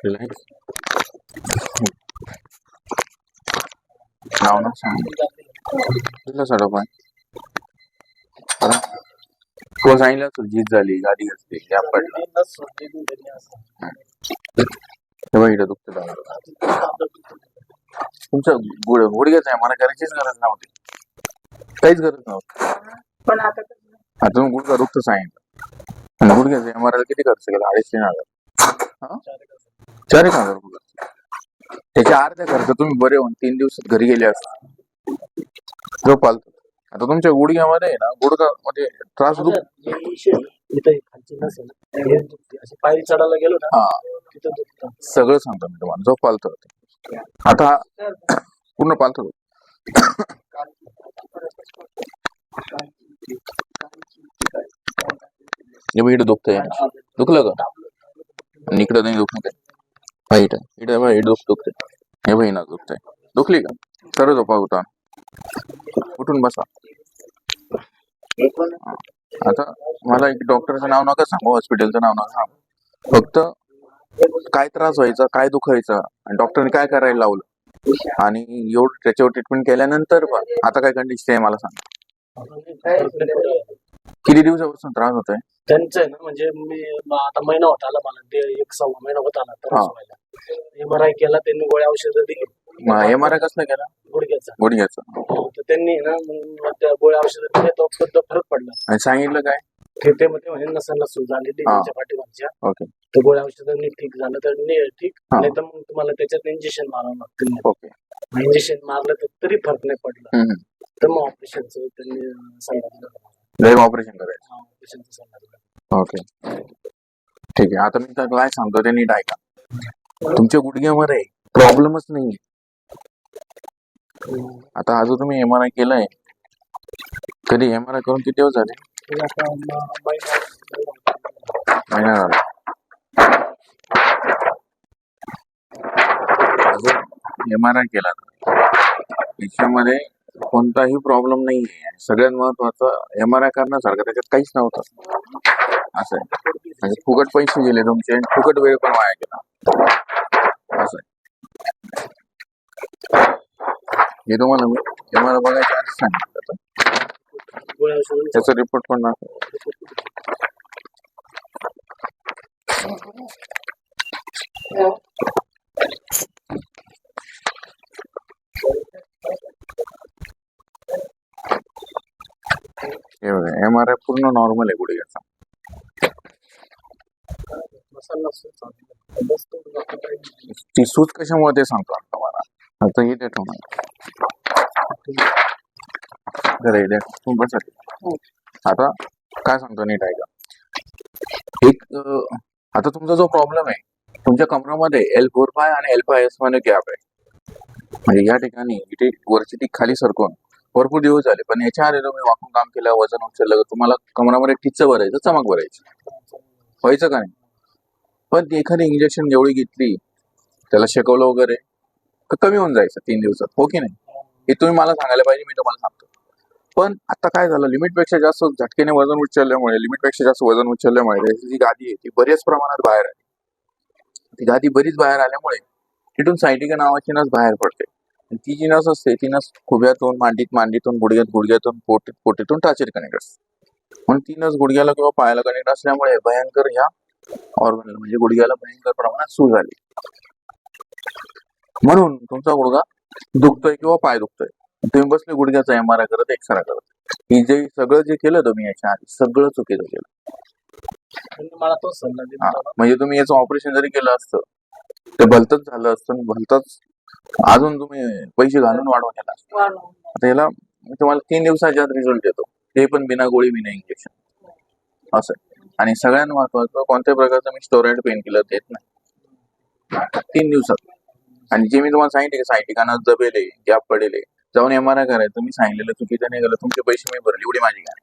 Relax नाव ना सांग दिलं सर पण तो सांगितलं असेल जीत झाली गाडी घसली गॅप पडला तेव्हा इकडे दुखत तुमचं गुड गुडघ्याच आहे मला करायचीच गरज नव्हती काहीच गरज नव्हती. पण आता? आता गुडघा दुखत सांगितलं गुडघ्याचं आर आय किती खर्च केला? अडीच तीन हजार हा? चार एक हजार रुपये त्याच्या अर्ध्या खर्च तुम्ही बरे होऊन तीन दिवसात घरी गेले असता. जो पालतो. आता तुमच्या गुडघ्यामध्ये आहे ना गुडघा म्हणजे त्रास दुख इशे इथं एक खालची नसेल दुखते. अशी पायरी चढायला गेलो ना हा. तिथं दुखतं. सगळं सांगतो मी तुम्हाला जो पालतो होते आता पूर्ण पालतो. हे बघ, इकडे दुखतंय. दुखलं का? आणि इकडे नाही दुखत आहे हा इकडे इकडे बघ, इकडे दुख दुखते हे बहिणा दुखतंय. दुखली का? सर्व झोपा होता. उठून बसा. आता मला एक डॉक्टरचं नाव नका सांगू हॉस्पिटलचं नाव नका सांगू. फक्त काय त्रास व्हायचा काय दुखायचा आणि डॉक्टरने काय करायला लावलं? आणि एवढं त्याच्यावर ट्रीटमेंट केल्यानंतर पण आता काय कंडिशन आहे मला सांग. किती दिवसापासून त्रास होतोय? त्यांचं आहे ना म्हणजे मी म- आता महिना होत आला मला ते एक सव्वा महिना होत आला तर हा. एम आर आय केला त्यांनी गोळ्या औषधं दिली. एम आर आय कसं केला? गुडघ्याचा. गुडघ्याचं. तर त्यांनी ना मग त्या गोळ्या औषधं दिल्या तो फक्त फरक पडला. आणि सांगितलं काय? ते ते मध्ये म्हणे नसांना सूज आलेली हा. त्यांच्या पाठीमागच्या. ओके. तर गोळ्या औषधांनी ठीक झालं तर ठीक. हा. नाही तर मग तुम्हाला त्याच्यात इंजेक्शन मारावं लागतील. ओके. इंजेक्शन मारलं तर तरी फरक नाही पडला. हम्म. तर मग ऑपरेशनचं त्यांनी सांगितलं. लय ऑपरेशन करायचं. ओके ठीक आहे. आता मी तर काय सांगतो ते नीट ऐका. तुमच्या गुडघ्यामध्ये प्रॉब्लेमच नाही आता हा जो तुम्ही एम आर आय केलाय कधी एम आर आय करून किती दिवस झाले? ते आता म- महिना महिना झाला. एम आर आय केला. त्याच्यामध्ये कोणताही प्रॉब्लेम नाही आहे सगळ्यात महत्वाचं एम आर आय करण्यासारखं त्याच्यात काहीच नव्हतं. असं आहे. म्हणजे फुकट पैसे गेले तुमचे आणि फुकट वेळ पण वाया गेला. असं आहे. हे तुम्हाला मी एम आर आय बघायच्या आधी सांगितलं त्याचा रिपोर्ट पण दाखव. हे बघा एम आर आय पूर्ण नॉर्मल आहे गुडघ्याचा. मसाला ती सूज कशामुळे ते सांगतो आता मला. आता हे देतो ना. आता. काय सांगतो नीट ऐका. एक आता तुमचा जो प्रॉब्लेम आहे तुमच्या कमरामध्ये एल फोर फाय आणि एल फाय एसमध्ये गॅप आहे. म्हणजे या ठिकाणी इथे वरची ती खाली सरकून भरपूर दिवस झाले. पण याच्या आधी तुम्ही वाकून काम केलं वजन उचललं तुम्हाला कमरामध्ये टिच्च भरायचं चमक भरायची. व्हायचं का नाही? पण ती एखादी इंजेक्शन जेवढी घेतली त्याला शिकवलं वगैरे कमी होऊन जायचं तीन दिवसात. हो की नाही? हे तुम्ही मला सांगायला पाहिजे मी तुम्हाला सांगतो. पण आता काय झालं लिमिटपेक्षा जास्त झटकेने वजन उचलल्यामुळे लिमिटपेक्षा जास्त वजन उचलल्यामुळे जी गादी आहे ती बऱ्याच प्रमाणात बाहेर आली. ती गादी बरीच बाहेर आल्यामुळे तिथून सायटिका नावाची नस बाहेर पडते. ती जी नस असते ती नस खुब्यातून मांडीत मांडीतून गुडघ्यात गुडघ्यातून पोटीत पोटीतून टाचेर कनेक्ट असते. म्हणून ती नस गुडघ्याला किंवा पायाला कनेक्ट असल्यामुळे भयंकर ह्या ऑर्गनला म्हणजे गुडघ्याला भयंकर प्रमाणात सूज आली म्हणून तुमचा गुडघा दुखतोय किंवा पाय दुखतोय तुम्ही बसले गुडघ्याचा एम आर आय करत एक्सरा करत. ही जे सगळं जे केलं तुम्ही याच्या आधी सगळं चुकीचं केलं. मला सल्ला होता. म्हणजे तुम्ही याचं ऑपरेशन जरी केलं असतं ते भलतच झालं असतं भलतच अजून तुम्ही पैसे घालून वाढवून असतं आता याला तुम्हाला तीन दिवसाच्या आत रिझल्ट देतो. ते पण बिना गोळी बिना इंजेक्शन असं. आणि सगळ्यात महत्वाचं कोणत्याही प्रकारचं मी स्टोरेड पेन किलर देत नाही. तीन दिवसात. आणि जे मी तुम्हाला सांगितले की सायटिकाना जबेले गॅप पडेले जाऊन एम आर आय करायचं मी सांगितलेलं चुकीचं नाही गेलं तुमचे पैसे मी भरले एवढी माझी काय.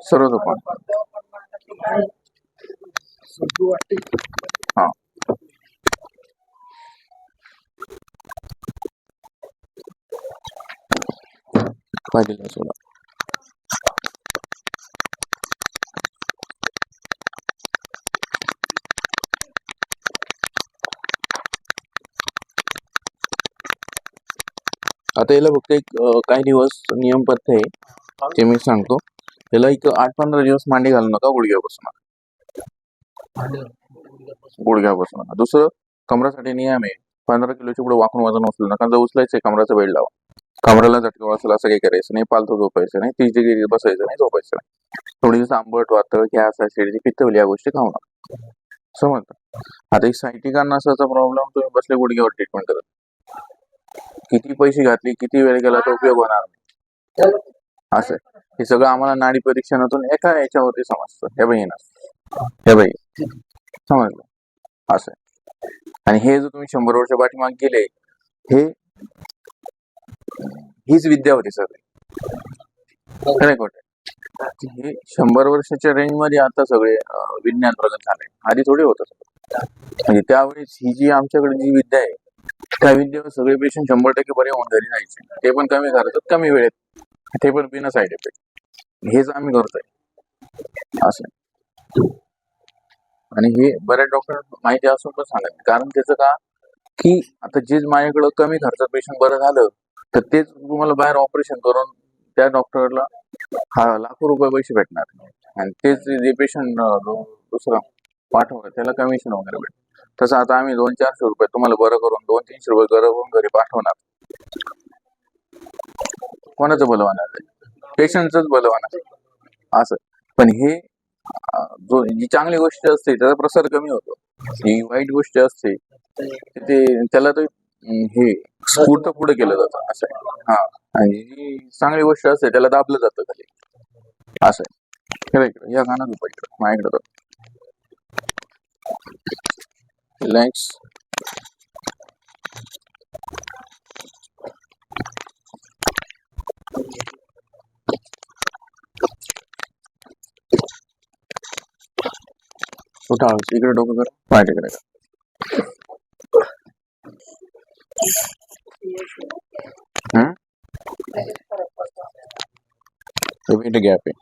सर्व आता याला फक्त एक काही दिवस नियम आहे ते मी सांगतो. याला एक आठ पंधरा दिवस मांडी घालू नका गुडघ्यापासून. गुडघ्यापासून. दुसरं कमरासाठी नियम आहे. पंधरा किलोची पुढे वाकून वजन उचलू नका जर उचलायचंय कमराचा वेळ लावा. कमराला झटका असेल असं काही करायचं नाही. पालतो झोपायचं नाही. तिची गिरी बसायचं नाही झोपायचं नाही. थोडी दिवस आंबट वातळ गॅस ऍसिडिटी पित्तवली या गोष्टी खाऊ नका. समजतं आता एक सायटिकांना असाचा प्रॉब्लेम तुम्ही बसले गुडघ्यावर ट्रीटमेंट करत. किती पैसे घातले किती वेळ गेला तर उपयोग होणार नाही. असं आहे. हे सगळं आम्हाला नाडी परीक्षणातून एका याच्यावरती समजतं. हे बाई हे बाई समजलं असं. आहे. आणि हे जर तुम्ही शंभर वर्ष पाठीमाग गेले हे हीच विद्या होती सगळी. खरं हे शंभर वर्षाच्या रेंजमध्ये आता सगळे विज्ञान प्रगत झाले आधी थोडे होत सगळं. म्हणजे त्यावेळेस ही जी आमच्याकडे जी विद्या आहे त्या विद्येवर सगळे पेशंट शंभर टक्के बरे होऊन घरी जायचे. ते पण कमी करतात कमी वेळेत. ते पण बिना साईड इफेक्ट हेच आम्ही करतोय. असं. आणि हे बऱ्याच डॉक्टर माहिती असून पण सांगत कारण त्याचं का? की आता जे माझ्याकडं कमी खर्चात पेशंट बरं झालं तर तेच तुम्हाला बाहेर ऑपरेशन करून त्या डॉक्टरला हा लाखो रुपये पैसे भेटणार. आणि तेच जे पेशंट दुसरा पाठवलं त्याला कमिशन वगैरे भेट तसं आता आम्ही दोन चारशे रुपये तुम्हाला बरं करून दोन तीनशे रुपये बरं करून घरी पाठवणार. कोणाचं बलवान पेशंटच बलवान असं. पण हे जो जी चांगली गोष्ट असते त्याचा प्रसार कमी होतो. ही वाईट गोष्ट असते ते त्याला ते हे स्फूर्त पुढे केलं जातं असं आहे. हा. आणि जी चांगली गोष्ट असते त्याला दाबलं जातं खाली. असं आहे. हे इकडं, या गाण्यात उपाय इकडं माझ्याकडे तर रिलॅक्स कुठं आवाज इकडे डोकं कर बघ, इथे गॅप आहे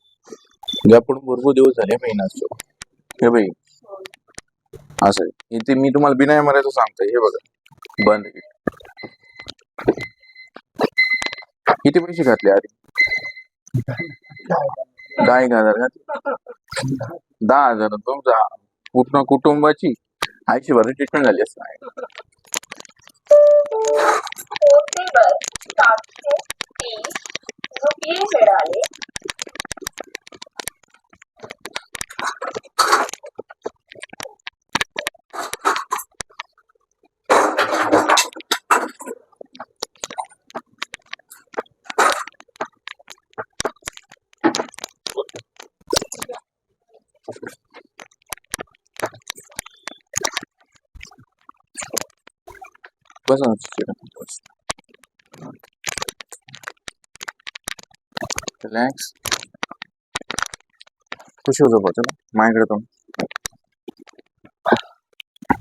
गॅप पडून भरपूर दिवस झाले महिना असतो. हे बाई. असं आहे. इथे मी तुम्हाला बिना मारायचं सांगतोय हे बघा. बंद. किती पैसे घातले आधी? दहा एक हजार घातले दहा हजार. तुमचा पूर्ण कुटुंबाची आईची बरं ट्रीटमेंट झाली असणार ओटीवर सातशे तीस रुपये मिळाले बस ना तिकडे. बस रिलॅक्स खुशी होतो बघ चला माझ्याकडे तो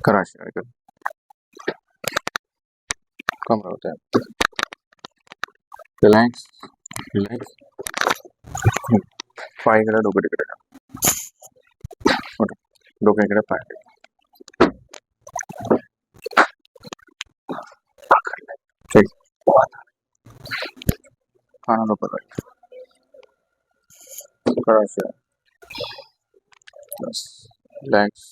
करा शेअर कर कमरा होत आहे रिलॅक्स रिलॅक्स पाय इकडे डोकं तिकडे का डोकं इकडे पाय കാണാതെ പോയി Croatia plus legs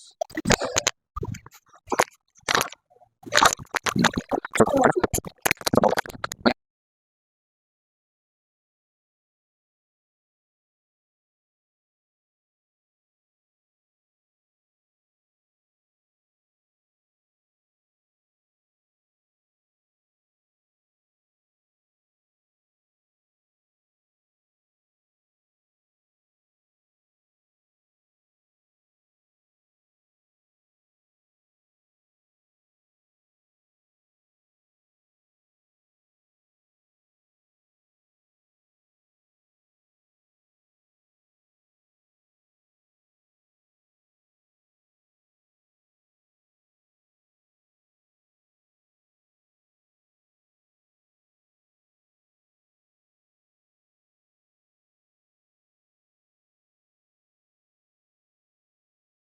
chocolate